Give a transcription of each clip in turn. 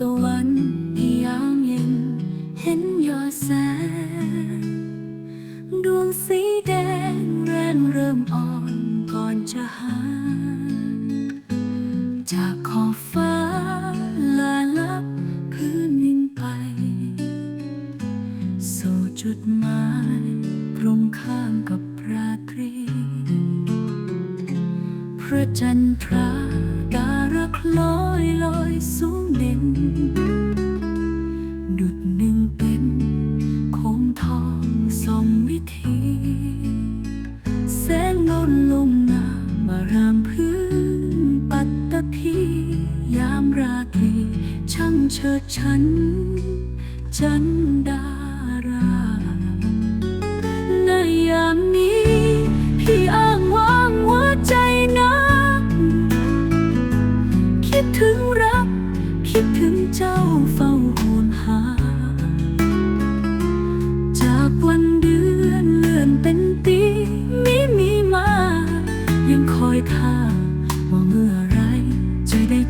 ตะวันยามเย็นเห็นยอดแสงดวงสีแดงแรงเริ่มอ่อนก่อนจะหา จากขอบฟ้าลาลับพื้นนิ่งไป สู่จุดหมายตรงข้ามกับพระตรีพระจันทราการะคล้อยลอยสูง เด่นดุดหนึ่งเป็นโคมทองสมวิธีแสงนนลงงามมารามพื้นปัตตภียามราตรีช่างเชิดฉัน จันดา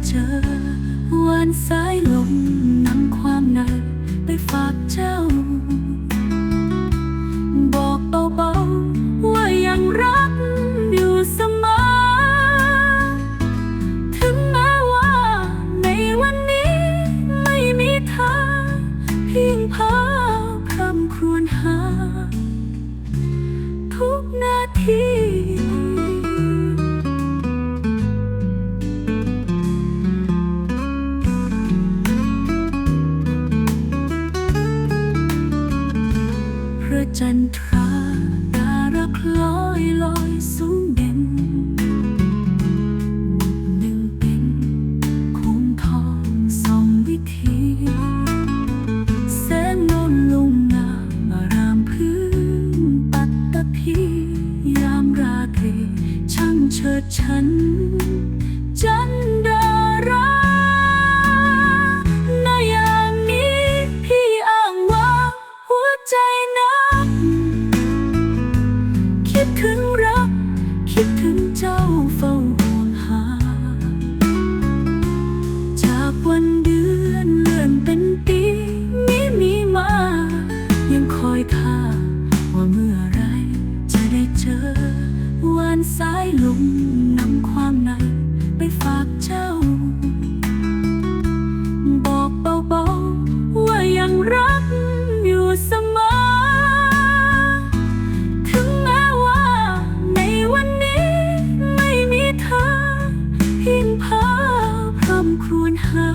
เจอวันสายลมนำความในไปฝากเจ้า บอกเบาๆว่ายังรักอยู่เสมอ ถึงแม้ว่าในวันนี้ไม่มีเธอเพียงพาคำครวญหา ทุกนาที จันทราดารักลอยลอยสูงเด่นหนึ่งเป็นคงทองสองวิธีแสนนนลงงามรามพื้นปัตตภียามราเรีช่างเชิดฉัน จันดาราในยามนี้พี่อ้างว่าหัวใจนะ ลุงนำความในไปฝากเจ้า บอกเบาๆว่ายังรักอยู่เสมอ ถึงแม้ว่าในวันนี้ไม่มีเธอเพียงเพอพร่ำครวญหา